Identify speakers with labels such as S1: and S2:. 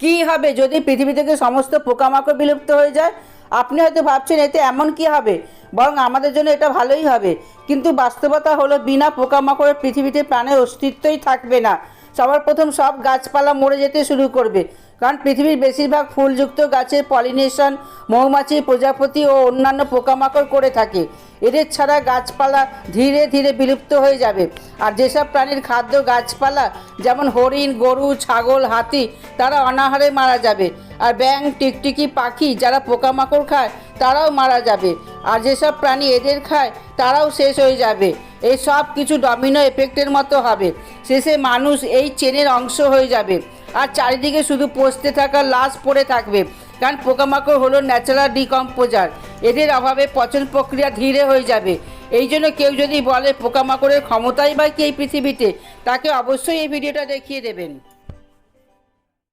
S1: কি হবে যদি পৃথিবী থেকে সমস্ত পোকামাকড় বিলুপ্ত হয়ে যায়? আপনি হয়তো ভাবছেন, এতে এমন কি হবে? বরং আমাদের জন্য এটা ভালোই হবে। কিন্তু বাস্তবতা হলো, বিনা পোকামাকড়ের পৃথিবীতে প্রাণের অস্তিত্বই থাকবে না। সবার প্রথম সব গাছপালা মরে যেতে শুরু করবে। কারণ পৃথিবীর বেশিরভাগ ফুলযুক্ত গাছের পলিনেশন, মৌমাছি, প্রজাপতি ও অন্যান্য পোকামাকড় করে থাকে। এদের ছাড়া গাছপালা ধীরে ধীরে বিলুপ্ত হয়ে যাবে। আর যেসব প্রাণীর খাদ্য গাছপালা, যেমন হরিণ, গরু, ছাগল, হাতি, তারা অনাহারে মারা যাবে। আর ব্যাং টিকটিকি পাখি যারা পোকামাকড় খায়, তারাও মারা যাবে। আর যেসব প্রাণী এদের খায়, তারাও শেষ হয়ে যাবে। এই সব কিছু ডমিনো এফেক্টের মতো হবে। শেষে মানুষ এই চেনের অংশ হয়ে যাবে। আর চারিদিকে শুধু পচতে থাকা লাশ পড়ে থাকবে। কারণ পোকামাকড় হলো ন্যাচারাল ডিকম্পোজার এদের অভাবে পচন প্রক্রিয়া ধীরে হয়ে যাবে। এই জন্য কেউ যদি বলে পোকামাকড়ের ক্ষমতাই বা কি এই পৃথিবীতে, তাকে অবশ্যই এই ভিডিওটা দেখিয়ে দেবেন।